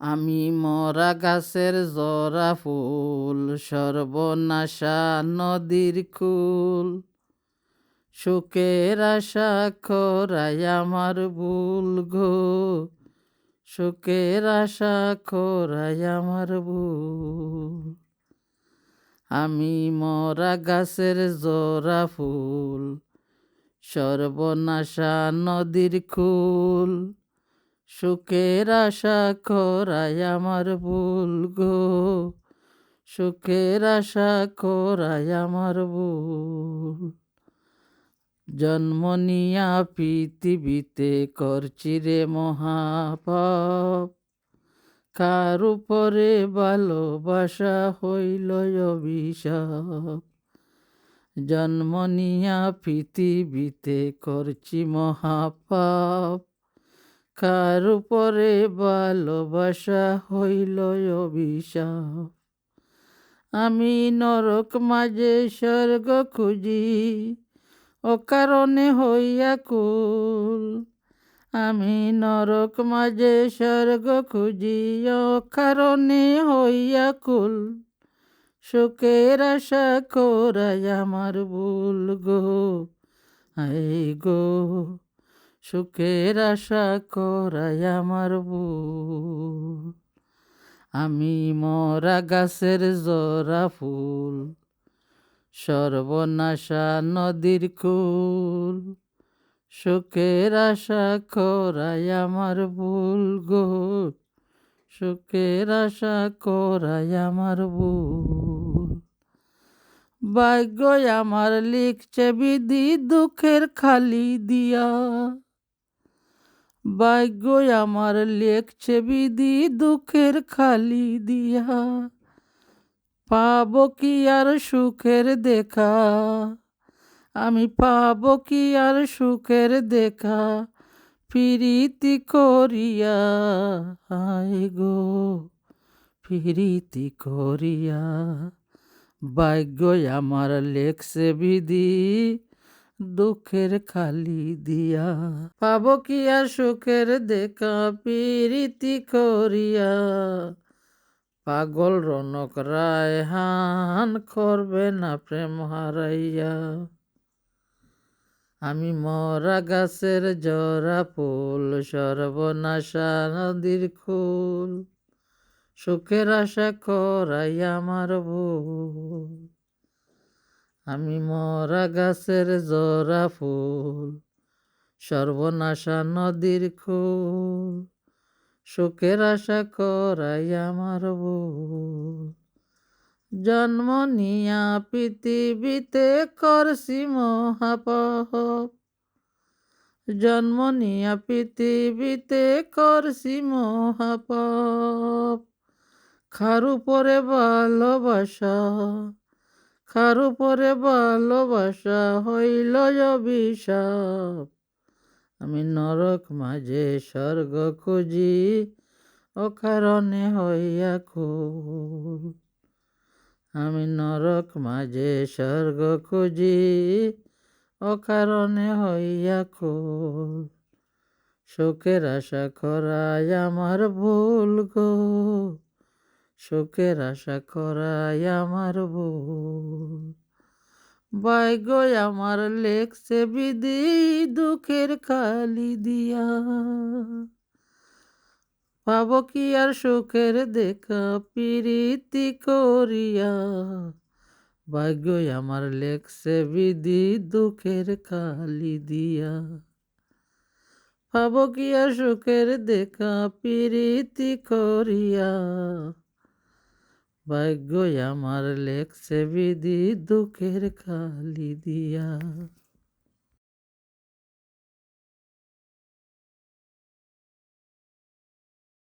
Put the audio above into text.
আমি মরা গাছের জরা ফুল, সর্বনাশা নদীর কুল। সুখের আশা খরাই আমার ভুল গো। সুখের আশা খরাই আমার ভুল। আমি মরা গাছের জরা ফুল, সর্বনাশা নদীর কুল। সুখের আশা করাই আমার ভুল গো। সুখের আশা করাই আমার ভুল। জন্ম নিয়া পৃথিবীতে করছি রে মহাপাপ। কার উপরে ভালোবাসা হইল অভিশাপ? জন্ম নিয়া পৃথিবীতে করছি মহাপাপ। কার উপরে ভালোবাসা হইল অভিশাপ? আমি নরক মাঝে স্বর্গ খুঁজি ও কারণে হইয়া কুল। আমি নরক মাঝে স্বর্গ খুঁজি ও কারণে হইয়া কুল। সুখের আশা করাই আমার ভুল গো আই গো। সুখের আশা করাই আমার ভুল। আমি মরা গাছের জরা ফুল, সর্বনাশা নদীর কুল। সুখের আশা করাই আমার ভুল গো, সুখের আশা করাই আমার ভুল। ভাগ্য আমার লিখছে বিধি, দুঃখের খালি দিয়া। ভাগ্য আমার লেখছে বিধি, দুঃখের খালি দিয়া। পাব কি আর সুখের দেখা? আমি পাব কি আর সুখের দেখা? ফিরিতি করিয়া আয় গো ফিরিতি করিয়া। ভাগ্য আমার লেখছে বিধি দুঃখের খালি দিয়া। পাব কি আর সুখের দেখা, প্রীতি করিয়া। পাগল রনক রায় হান করবে না প্রেম হারাইয়া। আমি মরা গাছের জরা ফুল, সর্বনাশা নদীর খুল। সুখের আশা করাই আমার ভুল। আমি মরা গাছের জরা ফুল, সর্বনাশা নদীর খুল, সুখের আশা করাই আমার ভুল। জন্ম নিয়া পৃথিবীতে করছি মহাপাপ জন্ম নিয়া পৃথিবীতে করছি মহাপাপ। খার উপরে ভালোবাসা খার উপরে ভালোবাসা হইল অভিশাপ। আমি নরক মাঝে স্বর্গ খুঁজি ও কারণে হইয়া খুল আমি নরক মাঝে স্বর্গ খুঁজি ও কারণে হইয়া খুল শোকের আশা করাই আমার ভুল গো। সুখের আশা করাই আমার ভুল। ভাগ্য আমার লেখছে বিধি দুঃখের খালি দিয়া। পাব কি আর সুখের দেখা প্রীতি করিয়া। ভাগ্য আমার লেখছে বিধি দুঃখের খালি দিয়া। পাব কি আর সুখের দেখা প্রীতি করিয়া। ভাগ্য আমার লেখছে বিধি দুঃখের খালি দিয়া